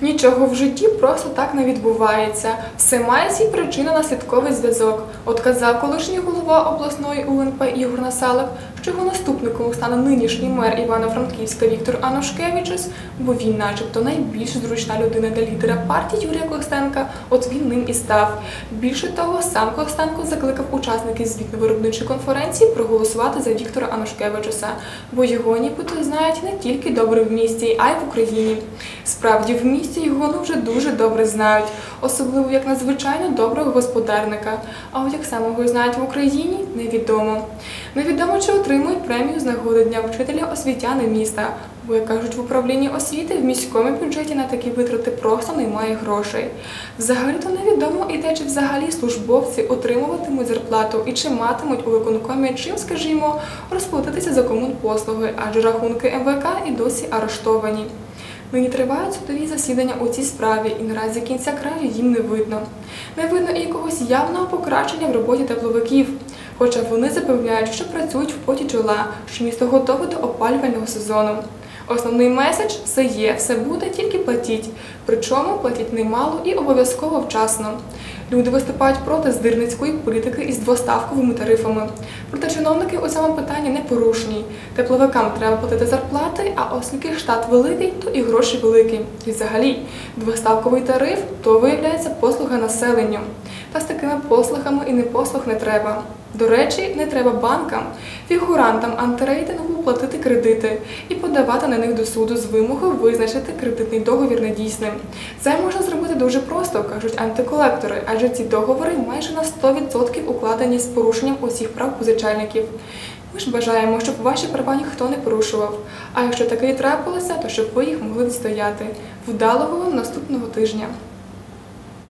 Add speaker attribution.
Speaker 1: Нічого в житті просто так не відбувається. Все має свій причинно-наслідковий зв'язок. От казав колишній голова обласної УНП Ігор Насалик, що його наступником стане нинішній мер Івано-Франківська Віктор Анушкевичус, бо він, начебто, найбільш зручна людина для лідера партії Юрія Костенка, от він ним і став. Більше того, сам Костенко закликав учасників звітно-виробничої конференції проголосувати за Віктора Анушкевичуса, бо його нібито знають не тільки добре в місті, а й в Україні. Справді, в місті його ну, вже дуже добре знають, особливо як надзвичайно доброго господарника. А от як саме його знають в Україні, невідомо. Невідомо, чи отримують премію з нагоди Дня вчителя освітяни міста. Бо, як кажуть, в управлінні освіти в міському бюджеті на такі витрати просто немає грошей. Взагалі-то невідомо і те, чи взагалі службовці отримуватимуть зарплату і чи матимуть у виконкомі чим, скажімо, розплатитися за комунпослуги, адже рахунки МВК і досі арештовані. Нині тривають судові засідання у цій справі, і наразі кінця краю їм не видно. Не видно і якогось явного покращення в роботі тепловиків. Хоча вони запевняють, що працюють в поті чола, що місто готове до опалювального сезону. Основний меседж все є, все буде, тільки платіть. Причому платіть немало і обов'язково вчасно. Люди виступають проти здирницької політики із двоставковими тарифами. Проте чиновники у цьому питанні не порушені. Тепловикам треба платити зарплати, а оскільки штат великий, то і гроші великі. І взагалі, двоставковий тариф то виявляється послуга населенню. Та з такими послугами і непослуг не треба. До речі, не треба банкам, фігурантам антирейтингу платити кредити і подавати на них до суду з вимогою визначити кредитний договір недійсним. Це можна зробити дуже просто, кажуть антиколектори, адже ці договори майже на 100% укладені з порушенням усіх прав позичальників. Ми ж бажаємо, щоб ваші права ніхто не порушував. А якщо таке і трапилося, то щоб ви їх могли відстояти. Вдалого вам наступного тижня.